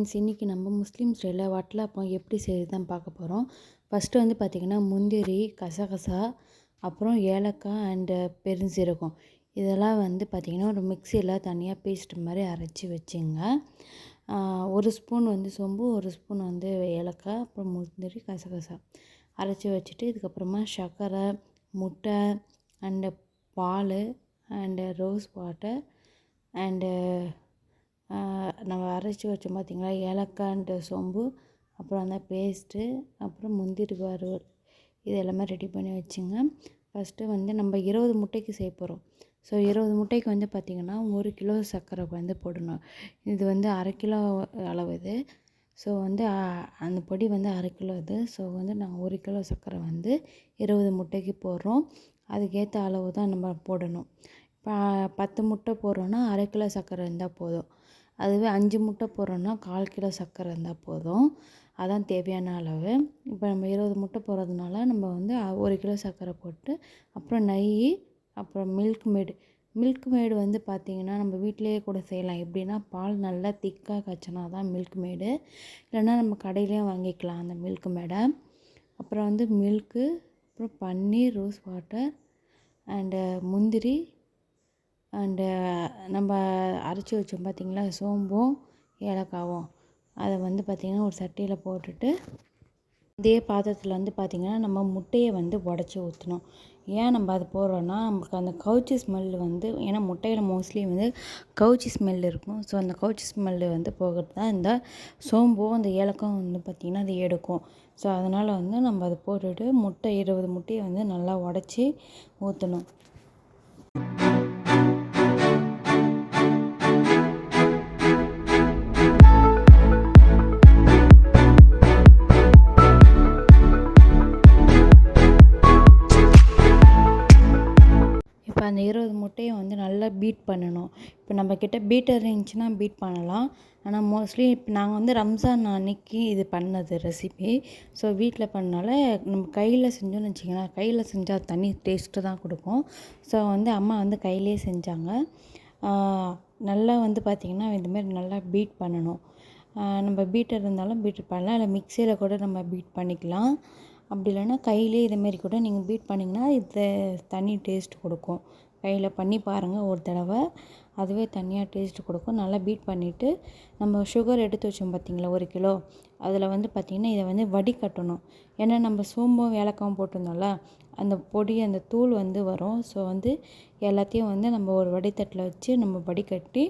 Friends இன்றைக்கி நம்ம முஸ்லீம் ஸ்டைலில் வட்டலாப்பம் எப்படி செய்கிறது தான் பார்க்க போகிறோம் ஃபஸ்ட்டு வந்து பார்த்திங்கன்னா முந்திரி கசகசா அப்புறம் ஏலக்காய் அண்டு பெருஞ்சீரகம். இதெல்லாம் வந்து பார்த்திங்கன்னா ஒரு மிக்சியில் தனியாக பேஸ்ட் மாதிரி அரைச்சி வச்சுங்க. ஒரு ஸ்பூன் வந்து சோம்பு ஒரு ஸ்பூன் வந்து ஏலக்காய் அப்புறம் முந்திரி கசகசா அரைச்சி வச்சுட்டு இதுக்கப்புறமா சர்க்கரை முட்டை அண்டு பால் அண்டு ரோஸ் வாட்டர் அண்டு நம்ம அரைச்சி வச்சோம் பார்த்திங்களா ஏலக்காண்ட சோம்பு அப்புறம் அந்த பேஸ்ட்டு அப்புறம் முந்திரி வறுவல் இது எல்லாமே ரெடி பண்ணி வச்சுங்க. ஃபஸ்ட்டு வந்து நம்ம இருபது முட்டைக்கு செய்ய போகிறோம் ஸோ இருபது முட்டைக்கு வந்து பார்த்திங்கன்னா ஒரு கிலோ சர்க்கரை வந்து போடணும். இது வந்து அரை கிலோ அளவு இது. ஸோ வந்து அந்த பொடி வந்து அரை கிலோ இது. ஸோ வந்து நாங்கள் ஒரு கிலோ சர்க்கரை வந்து இருபது முட்டைக்கு போடுறோம். அதுக்கேற்ற அளவு தான் நம்ம போடணும். இப்போ பத்து முட்டை போடுறோன்னா அரை கிலோ சர்க்கரை இருந்தால் போதும். அதுவே அஞ்சு முட்டை போடுறோன்னா கால் கிலோ சர்க்கரை இருந்தால் போதும். அதான் தேவையான அளவு. இப்போ நம்ம இருபது முட்டை போடுறதுனால நம்ம வந்து ஒரு கிலோ சர்க்கரை போட்டு அப்புறம் நெய் அப்புறம் மில்க் மேடு மில்க் மேடு வந்து பார்த்திங்கன்னா நம்ம வீட்டிலேயே கூட செய்யலாம். எப்படின்னா பால் நல்லா திக்காக காய்ச்சினா தான் மில்க் மேடு இல்லைன்னா நம்ம கடையிலையும் வாங்கிக்கலாம் அந்த மில்க் மேடை அப்புறம் வந்து மில்க்கு அப்புறம் பன்னீர் ரோஸ் வாட்டர் அண்டு முந்திரி அண்டு நம்ம அரைச்சி வச்சோம் பார்த்திங்களா? சோம்பும் ஏலக்காவும். அதை வந்து பார்த்திங்கன்னா ஒரு சட்டியில் போட்டுட்டு இதே பாத்திரத்தில் வந்து பார்த்திங்கன்னா நம்ம முட்டையை வந்து உடச்சி ஊற்றணும் ஏன் நம்ம அது போடுறோன்னா நமக்கு அந்த கவுச்சி ஸ்மெல் வந்து ஏன்னா முட்டையில் மோஸ்ட்லி வந்து கவுச்சி ஸ்மெல் இருக்கும். ஸோ அந்த கவுச்சி ஸ்மெல்லு வந்து போகிறது தான் இந்த சோம்பும் அந்த ஏலக்கம் வந்து பார்த்திங்கன்னா அது எடுக்கும். ஸோ அதனால் வந்து நம்ம அதை போட்டுட்டு முட்டை இருபது முட்டையை வந்து நல்லா உடச்சி ஊற்றணும் முட்டையை வந்து நல்லா பீட் பண்ணணும். இப்போ நம்மக்கிட்ட பீட்டர் இருந்துச்சுன்னா பீட் பண்ணலாம். ஆனால் மோஸ்ட்லி இப்போ நாங்கள் வந்து ரம்ஜான் அன்னைக்கு இது பண்ணது ரெசிபி ஸோ வீட்டில் பண்ணனால நம்ம கையில் செஞ்சோன்னு வச்சிங்களேன் கையில் செஞ்சால் தனி டேஸ்ட்டு தான் கொடுக்கும். ஸோ வந்து அம்மா வந்து கையிலே செஞ்சாங்க. நல்லா வந்து பார்த்திங்கன்னா இதுமாரி நல்லா பீட் பண்ணணும். நம்ம பீட்டர் இருந்தாலும் பீட் பண்ணலாம். இல்லை மிக்சியில் கூட நம்ம பீட் பண்ணிக்கலாம். அப்படி இல்லைன்னா கையிலே இதுமாரி கூட நீங்கள் பீட் பண்ணிங்கன்னா இது தனி டேஸ்ட் கொடுக்கும். கையில் பண்ணி பாருங்கள் ஒரு தடவை. அதுவே தனியாக டேஸ்ட் கொடுக்கும். நல்லா பீட் பண்ணிவிட்டு நம்ம சுகர் எடுத்து வச்சோம் பார்த்திங்களா ஒரு கிலோ. அதில் வந்து பார்த்திங்கன்னா இதை வந்து வடிகட்டணும் ஏன்னா நம்ம சோம்பும் ஏலக்காவும் போட்டிருந்தோம்ல அந்த பொடி அந்த தூள் வந்து வரும். ஸோ வந்து எல்லாத்தையும் வந்து நம்ம ஒரு வடித்தட்டில் வச்சு நம்ம வடிகட்டி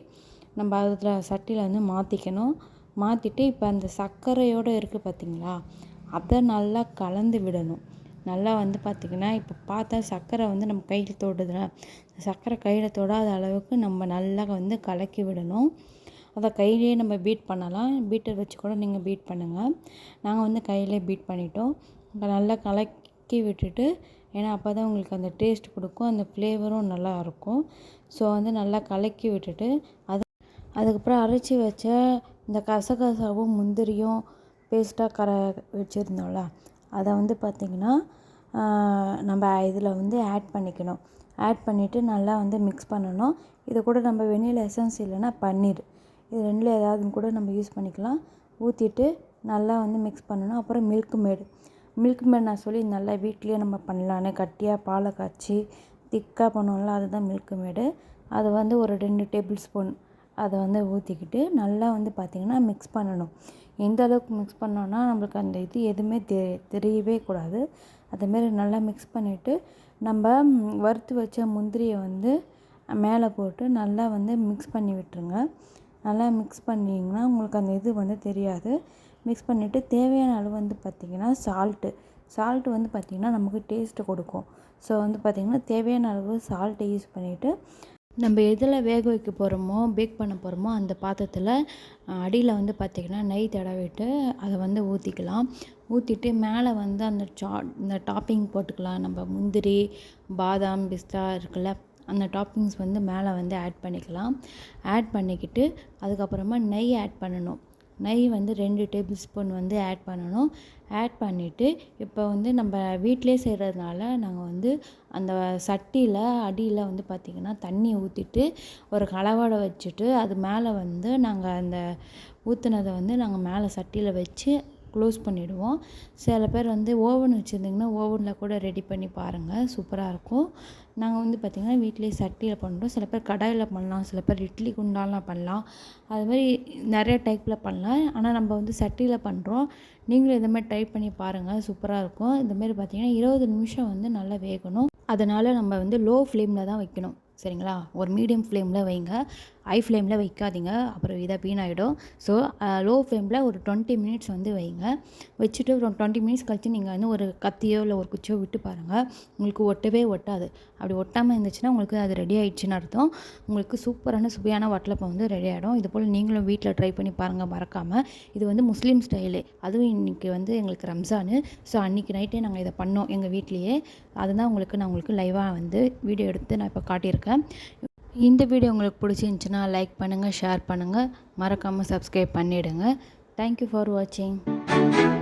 நம்ம அதில் சட்டியில் வந்து மாற்றிக்கணும். மாற்றிட்டு இப்போ அந்த சர்க்கரையோடு இருக்குது பார்த்திங்களா அதை நல்லா கலந்து விடணும். நல்லா வந்து பார்த்திங்கன்னா இப்போ பார்த்தா சர்க்கரை வந்து நம்ம கையில் தொடுதுல. சர்க்கரை கையில் தொடாத அளவுக்கு நம்ம நல்லா வந்து கலக்கி விடணும். அதை கையிலேயே நம்ம பீட் பண்ணலாம். பீட்டர் வச்சு கூட நீங்கள் பீட் பண்ணுங்கள் நாங்கள் வந்து கையிலே பீட் பண்ணிட்டோம். நல்லா கலக்கி விட்டுட்டு ஏன்னா அப்போ தான் உங்களுக்கு அந்த டேஸ்ட் கொடுக்கும். அந்த ஃப்ளேவரும் நல்லா இருக்கும். ஸோ வந்து நல்லா கலக்கி விட்டுட்டு அது அதுக்கப்புறம் அரைச்சி வச்ச இந்த கசகசாவும் முந்திரியும் பேஸ்ட்டாக கர வச்சுருந்தோம்ல அதை வந்து பார்த்திங்கன்னா நம்ம இதில் வந்து ஆட் பண்ணிக்கணும். ஆட் பண்ணிவிட்டு நல்லா வந்து மிக்ஸ் பண்ணணும். இது கூட நம்ம வெண்ணிலா எசன்ஸ் இல்லைன்னா பன்னீர் இது ரெண்டில் ஏதாவது கூட நம்ம யூஸ் பண்ணிக்கலாம். ஊற்றிட்டு நல்லா வந்து மிக்ஸ் பண்ணணும். அப்புறம் மில்க் மேடு மில்க் மேட் நான் சொல்லி நல்லா வீட்லேயே நம்ம பண்ணலான்னு கட்டியாக பாலை காய்ச்சி திக்காக பண்ணுவோம்ல அதுதான் மில்க் மேடு அது வந்து ஒரு ரெண்டு டேபிள் ஸ்பூன் அதை வந்து ஊற்றிக்கிட்டு நல்லா வந்து பார்த்திங்கன்னா மிக்ஸ் பண்ணணும். எந்த அளவுக்கு மிக்ஸ் பண்ணோன்னா நம்மளுக்கு அந்த இது எதுவுமே தெ தெரியவே கூடாது. அதுமாரி நல்லா மிக்ஸ் பண்ணிவிட்டு நம்ம வறுத்து வச்ச முந்திரியை வந்து மேலே போட்டு நல்லா வந்து மிக்ஸ் பண்ணி விட்டுருங்க. நல்லா மிக்ஸ் பண்ணிங்கன்னா உங்களுக்கு அந்த இது வந்து தெரியாது. மிக்ஸ் பண்ணிவிட்டு தேவையான அளவு வந்து பார்த்திங்கன்னா சால்ட்டு சால்ட்டு வந்து பார்த்திங்கன்னா நமக்கு டேஸ்ட்டு கொடுக்கும். ஸோ வந்து பார்த்திங்கன்னா தேவையான அளவு சால்ட்டை யூஸ் பண்ணிவிட்டு நம்ம எதில் வேக வைக்க போகிறோமோ பேக் பண்ண போகிறோமோ அந்த பாத்திரத்தில் அடியில் வந்து பார்த்திங்கன்னா நெய் தடவிட்டு அதை வந்து ஊற்றிக்கலாம் ஊற்றிட்டு மேலே வந்து அந்த சா இந்த டாப்பிங் போட்டுக்கலாம். நம்ம முந்திரி பாதாம் பிஸ்தா இருக்குல்ல அந்த டாப்பிங்ஸ் வந்து மேலே வந்து ஆட் பண்ணிக்கலாம். ஆட் பண்ணிக்கிட்டு அதுக்கப்புறமா நெய் ஆட் பண்ணணும். நெய் வந்து ரெண்டு டேபிள் ஸ்பூன் வந்து ஆட் பண்ணணும். ஆட் பண்ணிவிட்டு இப்போ வந்து நம்ம வீட்டிலே செய்கிறதுனால நாங்கள் வந்து அந்த சட்டியில் அடியில் வந்து பார்த்திங்கன்னா தண்ணி ஊற்றிட்டு ஒரு கலவாடை வச்சுட்டு அது மேலே வந்து நாங்கள் அந்த ஊற்றுனதை வந்து நாங்கள் மேலே சட்டியில் வச்சு க்ளோஸ் பண்ணிவிடுவோம் சில பேர் வந்து ஓவன் வச்சுருந்திங்கன்னா ஓவனில் கூட ரெடி பண்ணி பாருங்கள் சூப்பராக இருக்கும். நாங்கள் வந்து பார்த்திங்கன்னா வீட்டிலேயே சட்டியில் பண்ணுறோம். சில பேர் கடாயில் பண்ணலாம். சில பேர் இட்லி குண்டாலாம் பண்ணலாம். அது மாதிரி நிறைய டைப்பில் பண்ணலாம். ஆனால் நம்ம வந்து சட்டியில் பண்ணுறோம் நீங்களும் இதை மாதிரி ட்ரை பண்ணி பாருங்கள் சூப்பராக இருக்கும். இந்தமாரி பார்த்திங்கன்னா இருபது நிமிஷம் வந்து நல்லா வேகணும். அதனால் நம்ம வந்து லோ ஃப்ளேமில் தான் வைக்கணும். சரிங்களா? ஒரு மீடியம் ஃப்ளேமில் வைங்க. ஹை ஃப்ளேமில் வைக்காதீங்க. அப்புறம் இதாக வீணாகிடும் ஸோ லோ ஃப்ளேமில் ஒரு டுவெண்ட்டி மினிட்ஸ் வந்து வைங்க. வச்சுட்டு ஒரு டுவெண்ட்டி மினிட்ஸ் கழித்து நீங்கள் வந்து ஒரு கத்தியோ இல்லை ஒரு குச்சியோ விட்டு பாருங்கள் உங்களுக்கு ஒட்டவே ஒட்டாது. அப்படி ஒட்டாமல் இருந்துச்சுன்னா உங்களுக்கு அது ரெடி ஆகிடுச்சின்னு அர்த்தம். உங்களுக்கு சூப்பரான சுவையான வட்டலப்பம் வந்து ரெடி ஆகிடும் இது போல் நீங்களும் வீட்டில் ட்ரை பண்ணி பாருங்கள் மறக்காமல் இது வந்து முஸ்லீம் ஸ்டைலு அதுவும் இன்றைக்கி வந்து எங்களுக்கு ரம்ஜானு. ஸோ அன்றைக்கி நைட்டே நாங்கள் இதை பண்ணோம் எங்கள் வீட்லேயே. அதுதான் உங்களுக்கு நான் உங்களுக்கு லைவாக வந்து வீடியோ எடுத்து நான் இப்போ காட்டியிருக்கேன். இந்த வீடியோ உங்களுக்கு பிடிச்சிருந்துச்சின்னா லைக் பண்ணுங்கள் ஷேர் பண்ணுங்கள் மறக்காமல் சப்ஸ்கிரைப் பண்ணிவிடுங்க தேங்க்யூ ஃபார் வாட்சிங்